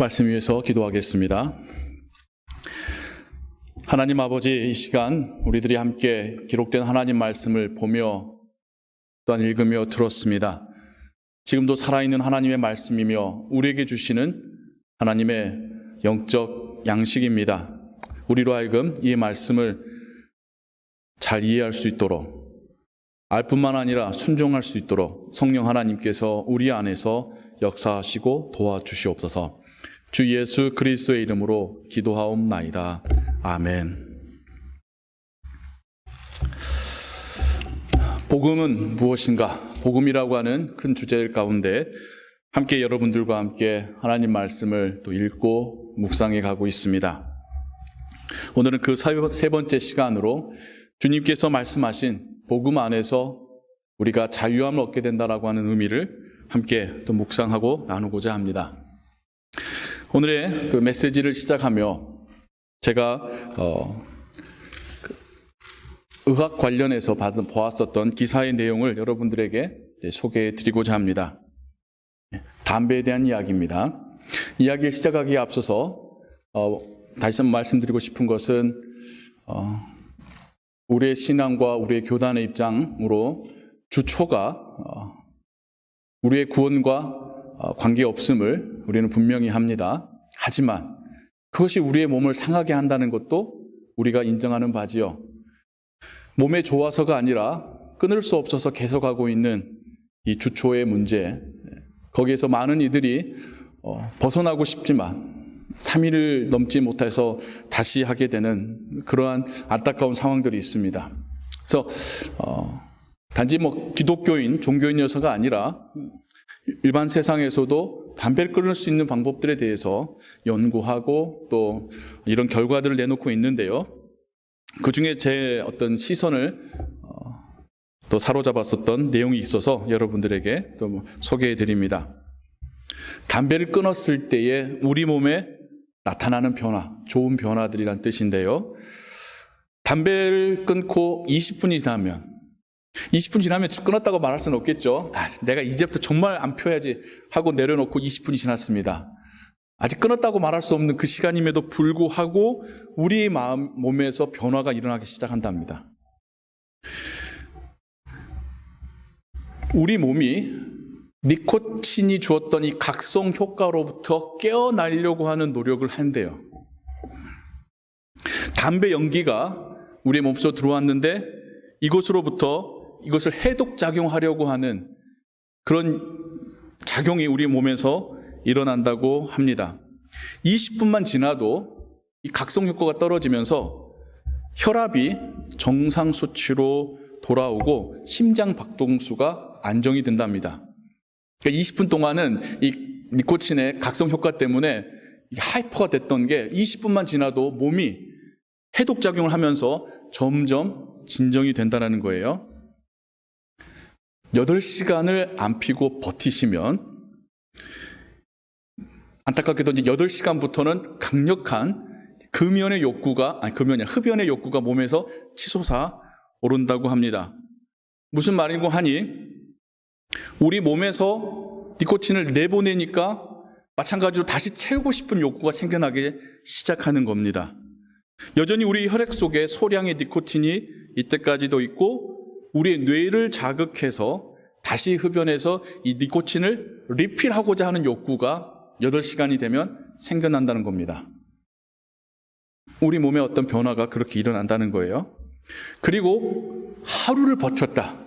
말씀 위해서 기도하겠습니다. 하나님 아버지, 이 시간 우리들이 함께 기록된 하나님 말씀을 보며 또한 읽으며 들었습니다. 지금도 살아있는 하나님의 말씀이며 우리에게 주시는 하나님의 영적 양식입니다. 우리로 하여금 이 말씀을 잘 이해할 수 있도록 알 뿐만 아니라 순종할 수 있도록 성령 하나님께서 우리 안에서 역사하시고 도와주시옵소서. 주 예수 그리스도의 이름으로 기도하옵나이다. 아멘. 복음은 무엇인가? 복음이라고 하는 큰 주제 가운데 함께 여러분들과 함께 하나님 말씀을 또 읽고 묵상해 가고 있습니다. 오늘은 그 세 번째 시간으로 주님께서 말씀하신 복음 안에서 우리가 자유함을 얻게 된다라고 하는 의미를 함께 또 묵상하고 나누고자 합니다. 오늘의 그 메시지를 시작하며 제가 어, 그 의학 관련해서 받은 보았었던 기사의 내용을 여러분들에게 소개해 드리고자 합니다. 담배에 대한 이야기입니다. 이야기를 시작하기에 앞서서 어, 다시 한번 말씀드리고 싶은 것은 어, 우리의 신앙과 우리의 교단의 입장으로 주초가 어, 우리의 구원과 어, 관계없음을 우리는 분명히 합니다. 하지만 그것이 우리의 몸을 상하게 한다는 것도 우리가 인정하는 바지요. 몸에 좋아서가 아니라 끊을 수 없어서 계속하고 있는 이 주초의 문제. 거기에서 많은 이들이 어, 벗어나고 싶지만 3일을 넘지 못해서 다시 하게 되는 그러한 안타까운 상황들이 있습니다. 그래서 어, 단지 뭐 기독교인, 종교인이어서가 아니라 일반 세상에서도 담배를 끊을 수 있는 방법들에 대해서 연구하고 또 이런 결과들을 내놓고 있는데요. 그 중에 제 어떤 시선을 어, 또 사로잡았었던 내용이 있어서 여러분들에게 또 소개해 드립니다. 담배를 끊었을 때에 우리 몸에 나타나는 변화, 좋은 변화들이란 뜻인데요. 담배를 끊고 20분이 지나면 20분 지나면 끊었다고 말할 수는 없겠죠. 아, 내가 이제부터 정말 안 펴야지 하고 내려놓고 20분이 지났습니다. 아직 끊었다고 말할 수 없는 그 시간임에도 불구하고 우리의 마음, 몸에서 변화가 일어나기 시작한답니다. 우리 몸이 니코틴이 주었던 이 각성 효과로부터 깨어나려고 하는 노력을 한대요. 담배 연기가 우리 몸속으로 들어왔는데 이곳으로부터 이것을 해독 작용하려고 하는 그런 작용이 우리 몸에서 일어난다고 합니다. 20분만 지나도 이 각성 효과가 떨어지면서 혈압이 정상 수치로 돌아오고 심장 박동수가 안정이 된답니다. 그러니까 20분 동안은 이 니코틴의 각성 효과 때문에 하이퍼가 됐던 게 20분만 지나도 몸이 해독 작용을 하면서 점점 진정이 된다는 거예요. 8시간을 안 피고 버티시면 안타깝게도 이제 8시간부터는 강력한 금연의 욕구가 아니 금연이 흡연의 욕구가 몸에서 치솟아 오른다고 합니다. 무슨 말이고 하니 우리 몸에서 니코틴을 내보내니까 마찬가지로 다시 채우고 싶은 욕구가 생겨나기 시작하는 겁니다. 여전히 우리 혈액 속에 소량의 니코틴이 이때까지도 있고 우리의 뇌를 자극해서 다시 흡연해서 이 니코틴을 리필하고자 하는 욕구가 8시간이 되면 생겨난다는 겁니다. 우리 몸에 어떤 변화가 그렇게 일어난다는 거예요. 그리고 하루를 버텼다.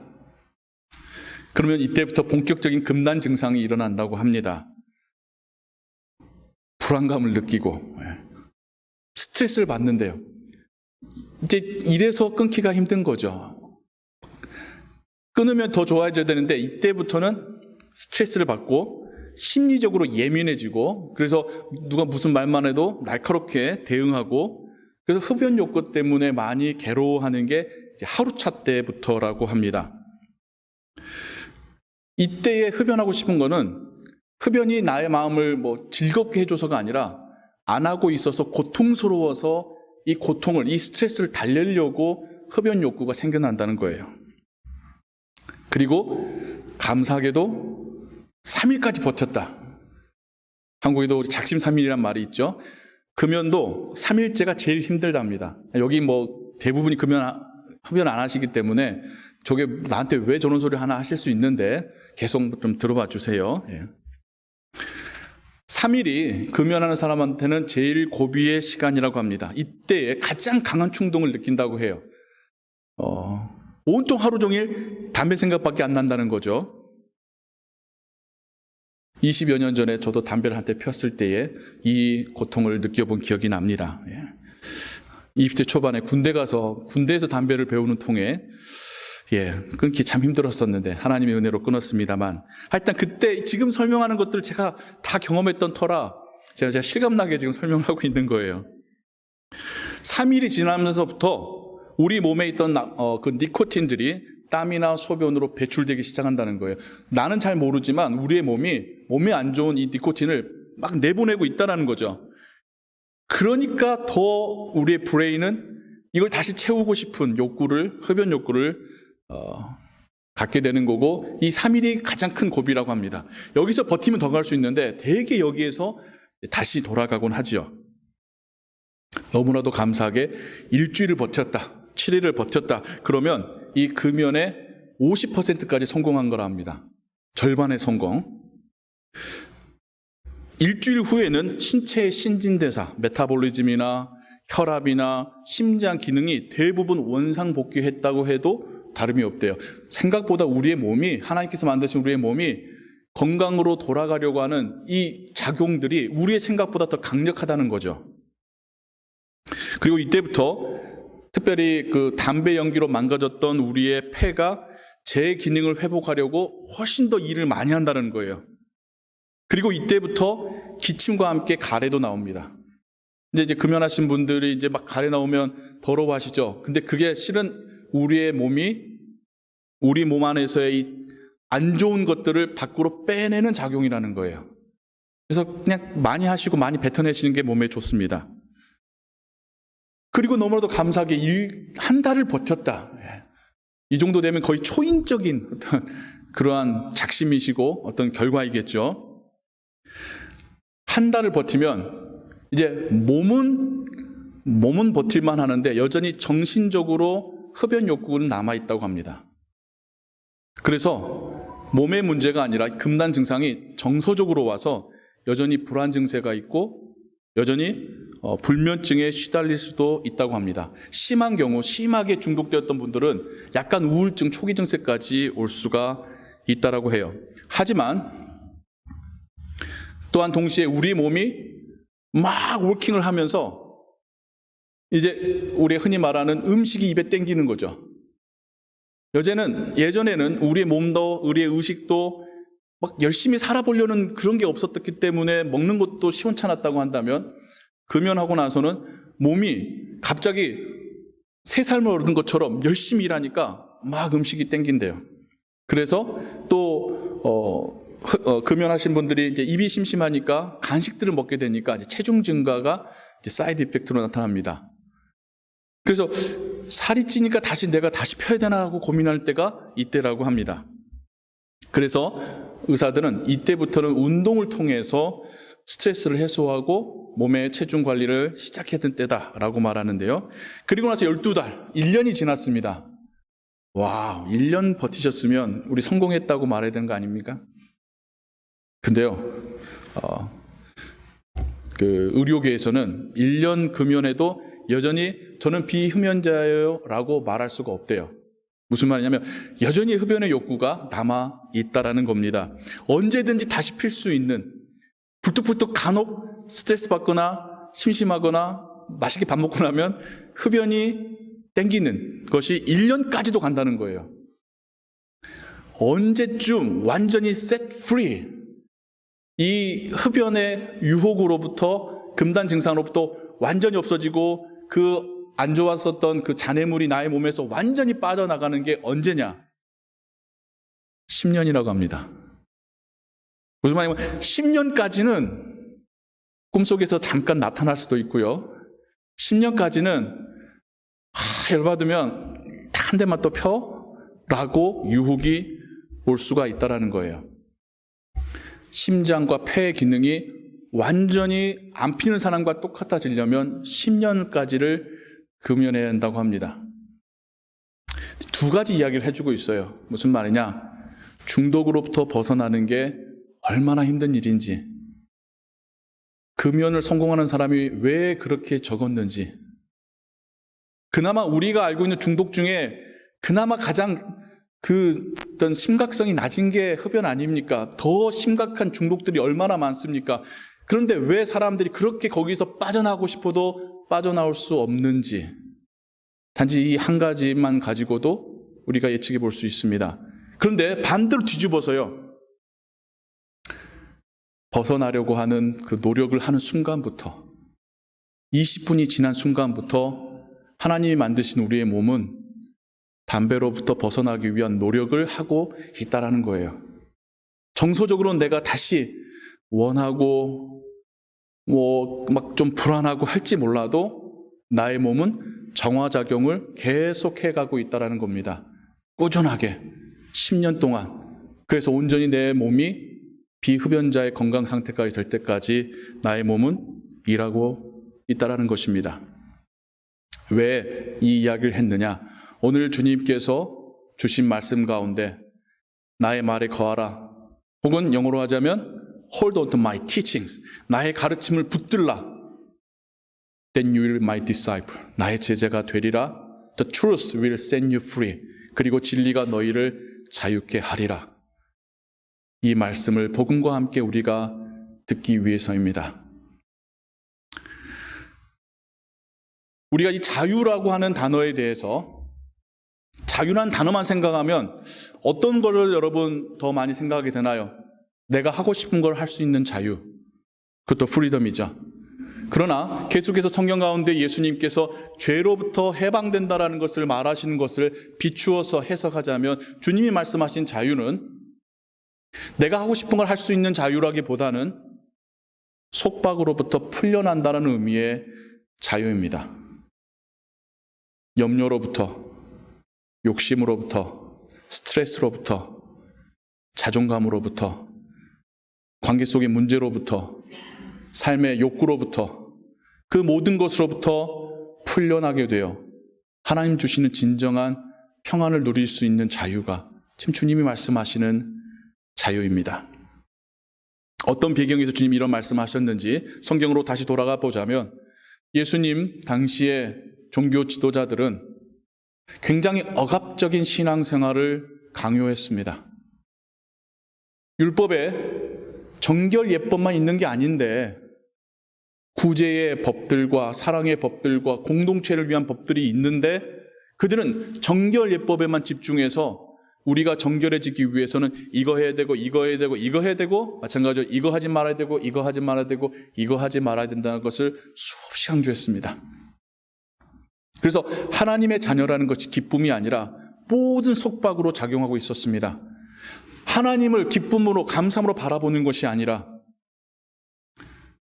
그러면 이때부터 본격적인 금단 증상이 일어난다고 합니다. 불안감을 느끼고 예. 스트레스를 받는데요. 이제 이래서 끊기가 힘든 거죠. 끊으면 더 좋아져야 되는데 이때부터는 스트레스를 받고 심리적으로 예민해지고 그래서 누가 무슨 말만 해도 날카롭게 대응하고 그래서 흡연 욕구 때문에 많이 괴로워하는 게 하루차 때부터라고 합니다. 이때에 흡연하고 싶은 거는 흡연이 나의 마음을 뭐 즐겁게 해줘서가 아니라 안 하고 있어서 고통스러워서 이 고통을, 이 스트레스를 달래려고 흡연 욕구가 생겨난다는 거예요. 그리고 감사하게도 3일까지 버텼다. 한국에도 우리 작심삼일이란 말이 있죠. 금연도 3일째가 제일 힘들답니다. 여기 뭐 대부분이 금연, 흡연 안 하시기 때문에 저게 나한테 왜 저런 소리 하나 하실 수 있는데 계속 좀 들어봐 주세요. 예. 3일이 금연하는 사람한테는 제일 고비의 시간이라고 합니다. 이때에 가장 강한 충동을 느낀다고 해요. 어, 온통 하루 종일 담배 생각밖에 안 난다는 거죠. 20여 년 전에 저도 담배를 한때 폈을 때에 이 고통을 느껴본 기억이 납니다. 예. 20대 초반에 군대 가서 군대에서 담배를 배우는 통에 예, 끊기 참 힘들었었는데 하나님의 은혜로 끊었습니다만 하여튼 그때 지금 설명하는 것들을 제가 다 경험했던 터라 제가, 제가 실감나게 지금 설명을 하고 있는 거예요. 3일이 지나면서부터 우리 몸에 있던 나- 어, 그 니코틴들이 땀이나 소변으로 배출되기 시작한다는 거예요. 나는 잘 모르지만 우리의 몸이 몸에 안 좋은 이 니코틴을 막 내보내고 있다는 거죠. 그러니까 더 우리의 브레인은 이걸 다시 채우고 싶은 욕구를 흡연 욕구를 어, 갖게 되는 거고 이 3일이 가장 큰 고비라고 합니다. 여기서 버티면 더 갈 수 있는데 대개 여기에서 다시 돌아가곤 하지요. 너무나도 감사하게 일주일을 버텼다. 7일을 버텼다. 그러면 이 금연의 50%까지 성공한 거라 합니다. 절반의 성공. 일주일 후에는 신체의 신진대사, 메타볼리즘이나 혈압이나 심장 기능이 대부분 원상 복귀했다고 해도 다름이 없대요. 생각보다 우리의 몸이 하나님께서 만드신 우리의 몸이 건강으로 돌아가려고 하는 이 작용들이 우리의 생각보다 더 강력하다는 거죠. 그리고 이때부터 특별히 그 담배 연기로 망가졌던 우리의 폐가 제 기능을 회복하려고 훨씬 더 일을 많이 한다는 거예요. 그리고 이때부터 기침과 함께 가래도 나옵니다. 이제 이제 금연하신 분들이 이제 막 가래 나오면 더러워하시죠. 근데 그게 실은 우리의 몸이 우리 몸 안에서의 이 안 좋은 것들을 밖으로 빼내는 작용이라는 거예요. 그래서 그냥 많이 하시고 많이 뱉어내시는 게 몸에 좋습니다. 그리고 너무나도 감사하게 일, 한 달을 버텼다. 예. 이 정도 되면 거의 초인적인 어떤 그러한 작심이시고 어떤 결과이겠죠. 한 달을 버티면 이제 몸은 몸은 버틸만 하는데 여전히 정신적으로 흡연 욕구는 남아 있다고 합니다. 그래서 몸의 문제가 아니라 금단 증상이 정서적으로 와서 여전히 불안 증세가 있고 여전히 어, 불면증에 시달릴 수도 있다고 합니다. 심한 경우 심하게 중독되었던 분들은 약간 우울증 초기 증세까지 올 수가 있다라고 해요. 하지만 또한 동시에 우리 몸이 막 워킹을 하면서 이제 우리 흔히 말하는 음식이 입에 땡기는 거죠. 여제는 예전에는 우리의 몸도 우리의 의식도 막 열심히 살아보려는 그런 게 없었기 때문에 먹는 것도 시원찮았다고 한다면 금연하고 나서는 몸이 갑자기 새 삶을 얻은 것처럼 열심히 일하니까 막 음식이 땡긴대요. 그래서 또 어, 흐- 어, 금연하신 분들이 이제 입이 심심하니까 간식들을 먹게 되니까 이제 체중 증가가 이제 사이드 이펙트로 나타납니다. 그래서 살이 찌니까 다시 내가 다시 펴야 되나 하고 고민할 때가 이때라고 합니다. 그래서 의사들은 이때부터는 운동을 통해서 스트레스를 해소하고 몸의 체중 관리를 될 때다라고 말하는데요. 그리고 나서 12달, 1년이 지났습니다. 와, 1년 버티셨으면 우리 성공했다고 말해야 되는 거 아닙니까? 근데요, 어, 그 의료계에서는 1년 금연에도 여전히 저는 비흡연자예요 라고 말할 수가 없대요. 무슨 말이냐면 여전히 흡연의 욕구가 남아 있다라는 겁니다. 언제든지 다시 필 수 있는 불뚝불뚝 간혹 스트레스 받거나 심심하거나 맛있게 밥 먹고 나면 흡연이 땡기는 것이 1년까지도 간다는 거예요. 언제쯤 완전히 set free 이 흡연의 유혹으로부터 금단 증상으로부터 완전히 없어지고 그 안 좋았었던 그 잔해물이 나의 몸에서 완전히 빠져나가는 게 언제냐? 10년이라고 합니다. 무슨 말이냐면 10년까지는 꿈속에서 잠깐 나타날 수도 있고요. 10년까지는 하, 열받으면 한 대만 또 펴? 라고 유혹이 올 수가 있다라는 거예요. 심장과 폐의 기능이 완전히 안 피는 사람과 똑같아지려면 10년까지를 금연해야 한다고 합니다. 두 가지 이야기를 해주고 있어요. 무슨 말이냐? 중독으로부터 벗어나는 게 얼마나 힘든 일인지, 금연을 성공하는 사람이 왜 그렇게 적었는지, 그나마 우리가 알고 있는 중독 중에 그나마 가장 그 어떤 심각성이 낮은 게 흡연 아닙니까? 더 심각한 중독들이 얼마나 많습니까? 그런데 왜 사람들이 그렇게 거기서 빠져나오고 싶어도 빠져나올 수 없는지 단지 이 한 가지만 가지고도 우리가 예측해 볼 수 있습니다. 그런데 반대로 뒤집어서요. 벗어나려고 하는 그 노력을 하는 순간부터 20분이 지난 순간부터 하나님이 만드신 우리의 몸은 담배로부터 벗어나기 위한 노력을 하고 있다라는 거예요. 정서적으로는 내가 다시 원하고 뭐 막 좀 불안하고 할지 몰라도 나의 몸은 정화작용을 계속해 가고 있다라는 겁니다. 꾸준하게 10년 동안 그래서 온전히 내 몸이 비흡연자의 건강 상태까지 될 때까지 나의 몸은 일하고 있다라는 것입니다. 왜 이 이야기를 했느냐? 오늘 주님께서 주신 말씀 가운데 나의 말에 거하라. 혹은 영어로 하자면 hold on to my teachings. 나의 가르침을 붙들라. Then you will my disciple. 나의 제자가 되리라. The truth will set you free. 그리고 진리가 너희를 자유케 하리라. 이 말씀을 복음과 함께 우리가 듣기 위해서입니다. 우리가 이 자유라고 하는 단어에 대해서 자유란 단어만 생각하면 어떤 거를 여러분 더 많이 생각하게 되나요? 내가 하고 싶은 걸 할 수 있는 자유. 그것도 프리덤이죠. 그러나 계속해서 성경 가운데 예수님께서 죄로부터 해방된다라는 것을 말하시는 것을 비추어서 해석하자면 주님이 말씀하신 자유는 내가 하고 싶은 걸 할 수 있는 자유라기보다는 속박으로부터 풀려난다는 의미의 자유입니다. 염려로부터, 욕심으로부터, 스트레스로부터, 자존감으로부터, 관계 속의 문제로부터, 삶의 욕구로부터, 그 모든 것으로부터 풀려나게 되어 하나님 주시는 진정한 평안을 누릴 수 있는 자유가 지금 주님이 말씀하시는 자유입니다. 어떤 배경에서 주님이 이런 말씀하셨는지 성경으로 다시 돌아가 보자면 예수님 당시에 종교 지도자들은 굉장히 억압적인 신앙생활을 강요했습니다. 율법에 정결 예법만 있는 게 아닌데 구제의 법들과 사랑의 법들과 공동체를 위한 법들이 있는데 그들은 정결 예법에만 집중해서 우리가 정결해지기 위해서는 이거 해야 되고 이거 해야 되고 이거 해야 되고 마찬가지로 이거 하지 말아야 되고 이거 하지 말아야 되고 이거 하지 말아야 된다는 것을 수없이 강조했습니다. 그래서 하나님의 자녀라는 것이 기쁨이 아니라 모든 속박으로 작용하고 있었습니다. 하나님을 기쁨으로 감사함으로 바라보는 것이 아니라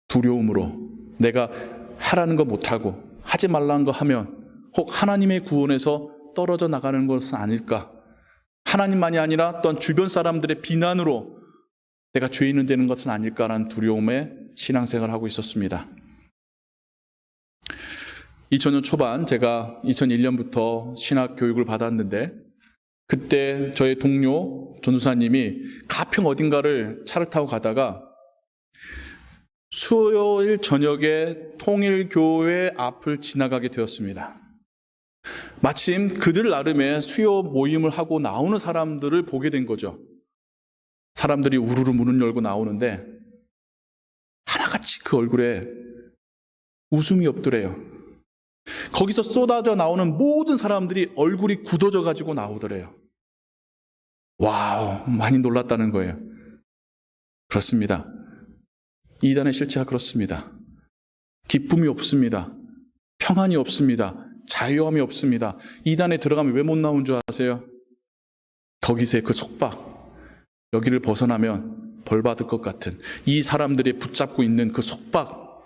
두려움으로 내가 하라는 거 못하고 하지 말라는 거 하면 혹 하나님의 구원에서 떨어져 나가는 것은 아닐까 하나님만이 아니라 또한 주변 사람들의 비난으로 내가 죄인은 되는 것은 아닐까라는 두려움에 신앙생활을 하고 있었습니다. 2000년 초반 제가 2001년부터 신학 교육을 받았는데 그때 저의 동료 전도사님이 가평 어딘가를 차를 타고 가다가 수요일 저녁에 통일교회 앞을 지나가게 되었습니다. 마침 그들 나름의 수요 모임을 하고 나오는 사람들을 보게 된 거죠. 사람들이 우르르 문을 열고 나오는데 하나같이 그 얼굴에 웃음이 없더래요. 거기서 쏟아져 나오는 모든 사람들이 얼굴이 굳어져 가지고 나오더래요. 와우, 많이 놀랐다는 거예요. 그렇습니다. 이단의 실체가 그렇습니다. 기쁨이 없습니다. 평안이 없습니다. 자유함이 없습니다. 이단에 들어가면 왜 못 나온 줄 아세요? 거기서의 그 속박. 여기를 벗어나면 벌 받을 것 같은 이 사람들이 붙잡고 있는 그 속박.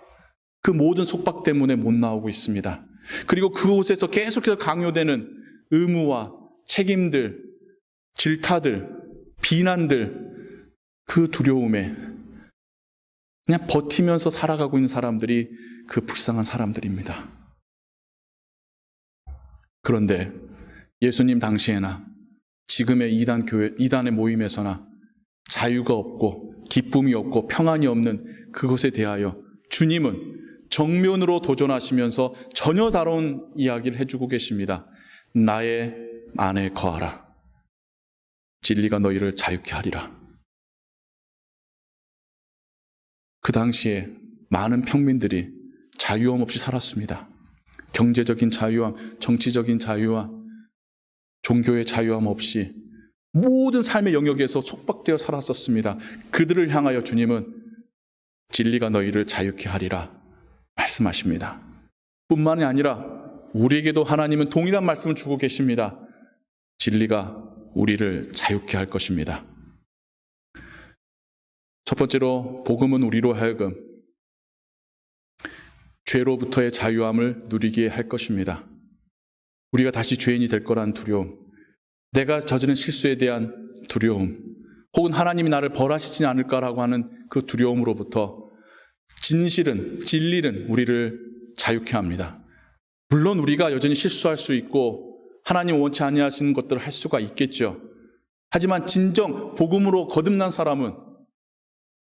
그 모든 속박 때문에 못 나오고 있습니다. 그리고 그곳에서 계속해서 강요되는 의무와 책임들, 질타들, 비난들, 그 두려움에 그냥 버티면서 살아가고 있는 사람들이 그 불쌍한 사람들입니다. 그런데 예수님 당시에나 지금의 이단 교회, 이단의 모임에서나 자유가 없고 기쁨이 없고 평안이 없는 그것에 대하여 주님은 정면으로 도전하시면서 전혀 다른 이야기를 해주고 계십니다. 나의 안에 거하라. 진리가 너희를 자유케 하리라. 그 당시에 많은 평민들이 자유함 없이 살았습니다. 경제적인 자유와 정치적인 자유와 종교의 자유함 없이 모든 삶의 영역에서 속박되어 살았었습니다. 그들을 향하여 주님은 진리가 너희를 자유케 하리라 말씀하십니다. 뿐만이 아니라 우리에게도 하나님은 동일한 말씀을 주고 계십니다. 진리가 우리를 자유케 할 것입니다. 첫 번째로 복음은 우리로 하여금 죄로부터의 자유함을 누리게 할 것입니다. 우리가 다시 죄인이 될 거란 두려움, 내가 저지른 실수에 대한 두려움, 혹은 하나님이 나를 벌하시지 않을까라고 하는 그 두려움으로부터 진실은, 진리는 우리를 자유케 합니다. 물론 우리가 여전히 실수할 수 있고 하나님 원치 아니하시는 것들을 할 수가 있겠죠. 하지만 진정 복음으로 거듭난 사람은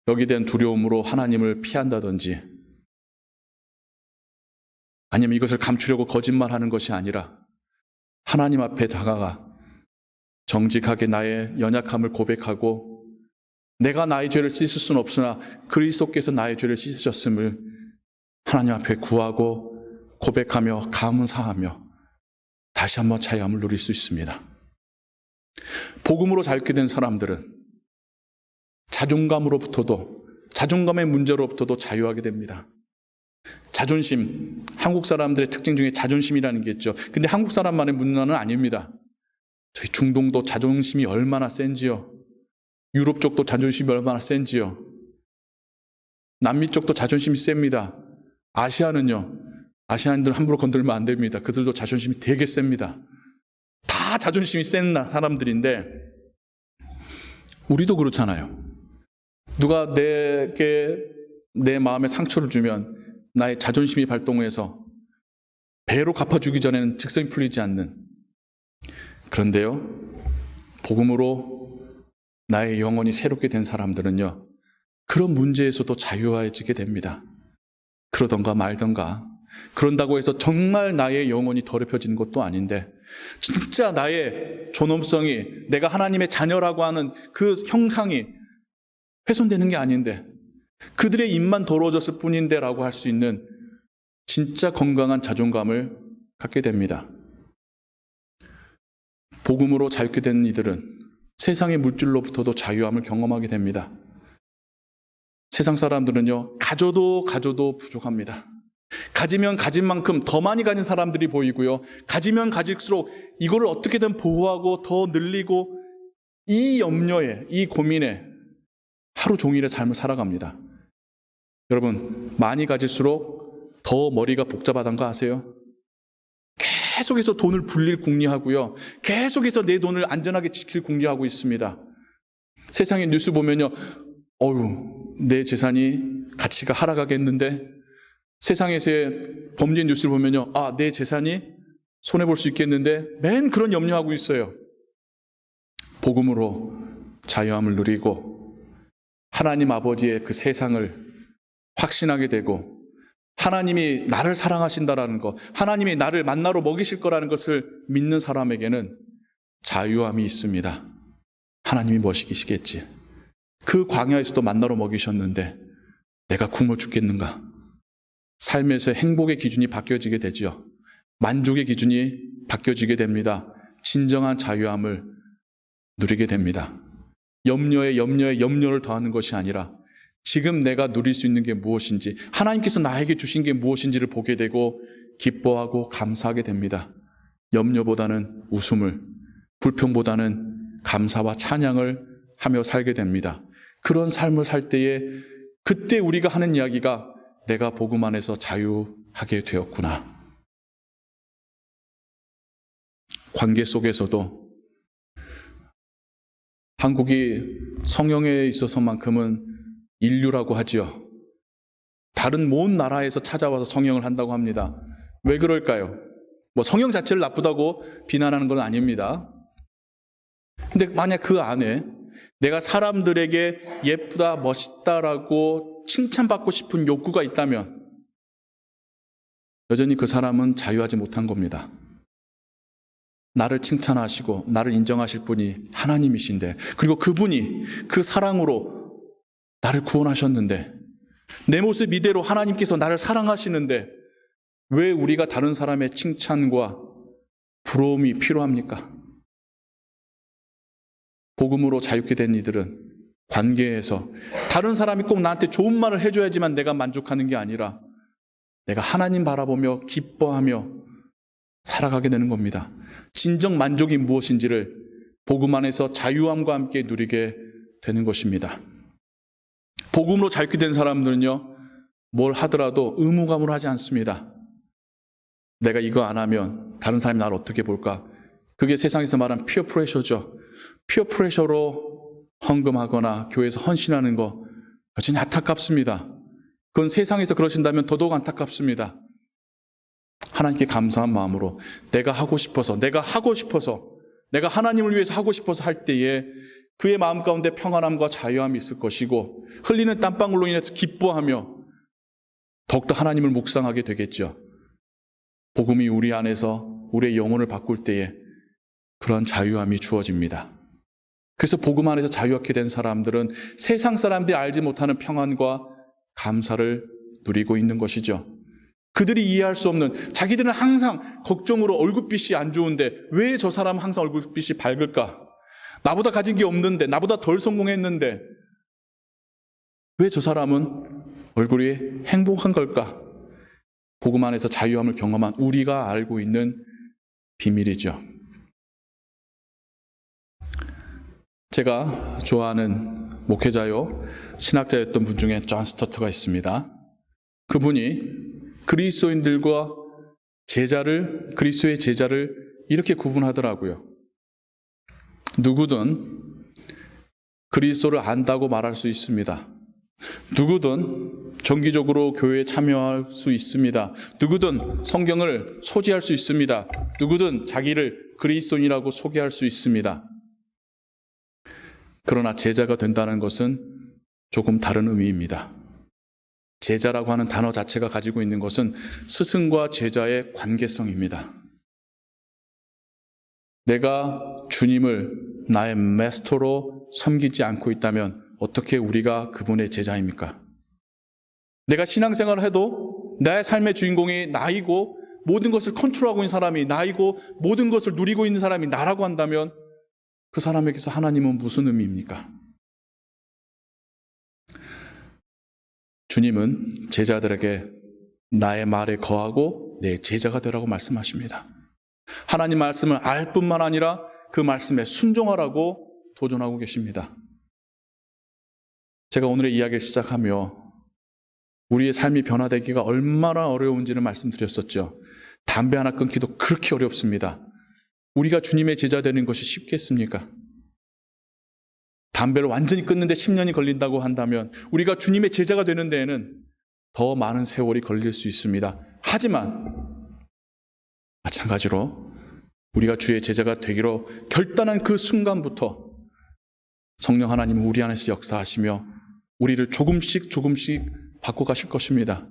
여기에 대한 두려움으로 하나님을 피한다든지 아니면 이것을 감추려고 거짓말하는 것이 아니라 하나님 앞에 다가가 정직하게 나의 연약함을 고백하고 내가 나의 죄를 씻을 수는 없으나 그리스도께서 나의 죄를 씻으셨음을 하나님 앞에 구하고 고백하며 감사하며 다시 한번 자유함을 누릴 수 있습니다. 복음으로 자유케 된 사람들은 자존감으로부터도 자존감의 문제로부터도 자유하게 됩니다. 자존심, 한국 사람들의 특징 중에 자존심이라는 게 있죠. 근데 한국 사람만의 문화는 아닙니다. 저희 중동도 자존심이 얼마나 센지요. 유럽 쪽도 자존심이 얼마나 센지요. 남미 쪽도 자존심이 셉니다. 아시아는요. 아시아인들 함부로 건들면 안 됩니다. 그들도 자존심이 되게 셉니다. 다 자존심이 센 사람들인데 우리도 그렇잖아요. 누가 내게 내 마음에 상처를 주면 나의 자존심이 발동해서 배로 갚아주기 전에는 즉성이 풀리지 않는 그런데요, 복음으로 나의 영혼이 새롭게 된 사람들은요, 그런 문제에서도 자유해지게 됩니다. 그러던가 말던가. 그런다고 해서 정말 나의 영혼이 더럽혀지는 것도 아닌데, 진짜 나의 존엄성이 내가 하나님의 자녀라고 하는 그 형상이 훼손되는 게 아닌데, 그들의 입만 더러워졌을 뿐인데 라고 할 수 있는 진짜 건강한 자존감을 갖게 됩니다. 복음으로 자유케 된 이들은 세상의 물질로부터도 자유함을 경험하게 됩니다. 세상 사람들은요, 가져도 가져도 부족합니다. 가지면 가진 만큼 더 많이 가진 사람들이 보이고요. 가지면 가질수록 이거를 어떻게든 보호하고 더 늘리고 이 염려에, 이 고민에 하루 종일의 삶을 살아갑니다. 여러분, 많이 가질수록 더 머리가 복잡하다는 거 아세요? 계속해서 돈을 불릴 궁리하고요. 계속해서 내 돈을 안전하게 지킬 궁리하고 있습니다. 세상의 뉴스 보면요. 어휴, 내 재산이 가치가 하락하겠는데 세상에서의 범죄 뉴스를 보면요. 아, 내 재산이 손해볼 수 있겠는데 맨 그런 염려하고 있어요. 복음으로 자유함을 누리고 하나님 아버지의 그 세상을 확신하게 되고 하나님이 나를 사랑하신다라는 것, 하나님이 나를 만나러 먹이실 거라는 것을 믿는 사람에게는 자유함이 있습니다. 하나님이 머시기시겠지. 그 광야에서도 만나러 먹이셨는데 내가 굶어 죽겠는가? 삶에서 행복의 기준이 바뀌어지게 되죠. 만족의 기준이 바뀌어지게 됩니다. 진정한 자유함을 누리게 됩니다. 염려에 염려에 염려를 더하는 것이 아니라 지금 내가 누릴 수 있는 게 무엇인지, 하나님께서 나에게 주신 게 무엇인지를 보게 되고 기뻐하고 감사하게 됩니다. 염려보다는 웃음을, 불평보다는 감사와 찬양을 하며 살게 됩니다. 그런 삶을 살 때에 그때 우리가 하는 이야기가 내가 복음 안에서 자유하게 되었구나. 관계 속에서도 한국이 성령에 있어서만큼은 인류라고 하지요. 다른 먼 나라에서 찾아와서 성령을 한다고 합니다. 왜 그럴까요? 뭐 성령 자체를 나쁘다고 비난하는 건 아닙니다. 근데 만약 그 안에 내가 사람들에게 예쁘다, 멋있다라고 칭찬받고 싶은 욕구가 있다면 여전히 그 사람은 자유하지 못한 겁니다. 나를 칭찬하시고 나를 인정하실 분이 하나님이신데 그리고 그분이 그 사랑으로 나를 구원하셨는데 내 모습 이대로 하나님께서 나를 사랑하시는데 왜 우리가 다른 사람의 칭찬과 부러움이 필요합니까? 복음으로 자유케 된 이들은 관계에서 다른 사람이 꼭 나한테 좋은 말을 해줘야지만 내가 만족하는 게 아니라 내가 하나님 바라보며 기뻐하며 살아가게 되는 겁니다. 진정 만족이 무엇인지를 복음 안에서 자유함과 함께 누리게 되는 것입니다. 복음으로 자유케 된 사람들은요, 뭘 하더라도 의무감으로 하지 않습니다. 내가 이거 안 하면 다른 사람이 나를 어떻게 볼까? 그게 세상에서 말하는 피어 프레셔죠. 피어 프레셔로 헌금하거나 교회에서 헌신하는 거 여전히 안타깝습니다. 그건 세상에서 그러신다면 더더욱 안타깝습니다. 하나님께 감사한 마음으로 내가 하고 싶어서, 내가 하고 싶어서, 내가 하나님을 위해서 하고 싶어서 할 때에 그의 마음 가운데 평안함과 자유함이 있을 것이고 흘리는 땀방울로 인해서 기뻐하며 더욱더 하나님을 묵상하게 되겠죠. 복음이 우리 안에서 우리의 영혼을 바꿀 때에 그런 자유함이 주어집니다. 그래서 복음 안에서 자유하게 된 사람들은 세상 사람들이 알지 못하는 평안과 감사를 누리고 있는 것이죠. 그들이 이해할 수 없는 자기들은 항상 걱정으로 얼굴빛이 안 좋은데 왜 저 사람은 항상 얼굴빛이 밝을까? 나보다 가진 게 없는데 나보다 덜 성공했는데 왜 저 사람은 얼굴이 행복한 걸까? 복음 안에서 자유함을 경험한 우리가 알고 있는 비밀이죠. 제가 좋아하는 목회자요, 신학자였던 분 중에 존 스터트가 있습니다. 그분이 그리스도인들과 제자를, 그리스도의 제자를 이렇게 구분하더라고요. 누구든 그리스도를 안다고 말할 수 있습니다. 누구든 정기적으로 교회에 참여할 수 있습니다. 누구든 성경을 소지할 수 있습니다. 누구든 자기를 그리스도인이라고 소개할 수 있습니다. 그러나 제자가 된다는 것은 조금 다른 의미입니다. 제자라고 하는 단어 자체가 가지고 있는 것은 스승과 제자의 관계성입니다. 내가 주님을 나의 메스터로 섬기지 않고 있다면 어떻게 우리가 그분의 제자입니까? 내가 신앙생활을 해도 나의 삶의 주인공이 나이고 모든 것을 컨트롤하고 있는 사람이 나이고 모든 것을 누리고 있는 사람이 나라고 한다면 그 사람에게서 하나님은 무슨 의미입니까? 주님은 제자들에게 나의 말에 거하고 내 제자가 되라고 말씀하십니다. 하나님 말씀을 알 뿐만 아니라 그 말씀에 순종하라고 도전하고 계십니다. 제가 오늘의 이야기를 시작하며 우리의 삶이 변화되기가 얼마나 어려운지를 말씀드렸었죠. 담배 하나 끊기도 그렇게 어렵습니다. 우리가 주님의 제자 되는 것이 쉽겠습니까? 담배를 완전히 끊는데 10년이 걸린다고 한다면 우리가 주님의 제자가 되는 데에는 더 많은 세월이 걸릴 수 있습니다. 하지만 마찬가지로 우리가 주의 제자가 되기로 결단한 그 순간부터 성령 하나님은 우리 안에서 역사하시며 우리를 조금씩 조금씩 바꿔가실 것입니다.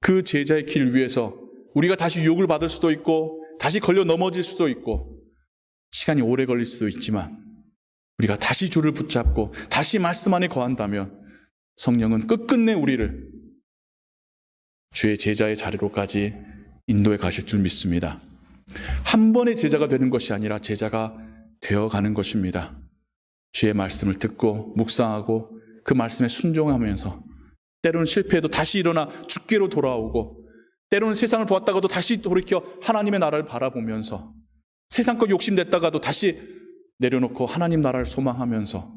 그 제자의 길 위에서 우리가 다시 욕을 받을 수도 있고 다시 걸려 넘어질 수도 있고 시간이 오래 걸릴 수도 있지만 우리가 다시 줄을 붙잡고 다시 말씀 안에 거한다면 성령은 끝끝내 우리를 주의 제자의 자리로까지 인도해 가실 줄 믿습니다. 한 번의 제자가 되는 것이 아니라 제자가 되어 가는 것입니다. 주의 말씀을 듣고 묵상하고 그 말씀에 순종하면서 때로는 실패해도 다시 일어나 죽게로 돌아오고 때로는 세상을 보았다가도 다시 돌이켜 하나님의 나라를 바라보면서 세상 것 욕심냈다가도 다시 내려놓고 하나님 나라를 소망하면서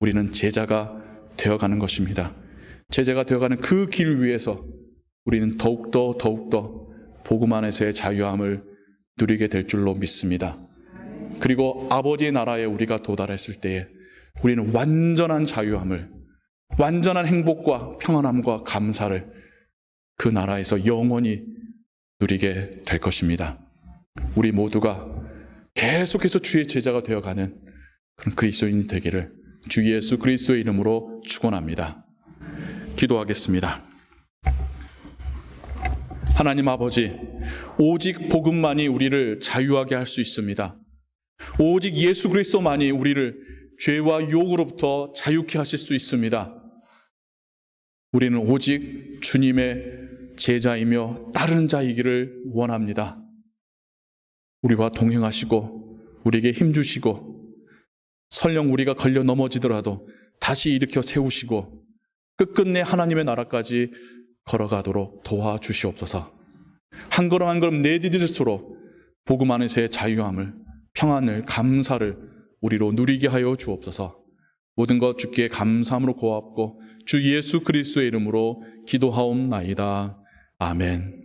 우리는 제자가 되어가는 것입니다. 제자가 되어가는 그 길 위에서 우리는 더욱더 더욱더 복음 안에서의 자유함을 누리게 될 줄로 믿습니다. 그리고 아버지의 나라에 우리가 도달했을 때에 우리는 완전한 자유함을 완전한 행복과 평안함과 감사를 그 나라에서 영원히 누리게 될 것입니다. 우리 모두가 계속해서 주의 제자가 되어가는 그런 그리스도인이 되기를 주 예수 그리스도의 이름으로 축원합니다. 기도하겠습니다. 하나님 아버지, 오직 복음만이 우리를 자유하게 할 수 있습니다. 오직 예수 그리스도만이 우리를 죄와 유혹으로부터 자유케 하실 수 있습니다. 우리는 오직 주님의 제자이며 따르는 자이기를 원합니다. 우리와 동행하시고 우리에게 힘 주시고 설령 우리가 걸려 넘어지더라도 다시 일으켜 세우시고 끝끝내 하나님의 나라까지 걸어가도록 도와주시옵소서. 한 걸음 한 걸음 내디딜수록 복음 안에서의 자유함을 평안을 감사를 우리로 누리게 하여 주옵소서. 모든 것 주께 감사함으로 고맙고 주 예수 그리스도의 이름으로 기도하옵나이다. 아멘.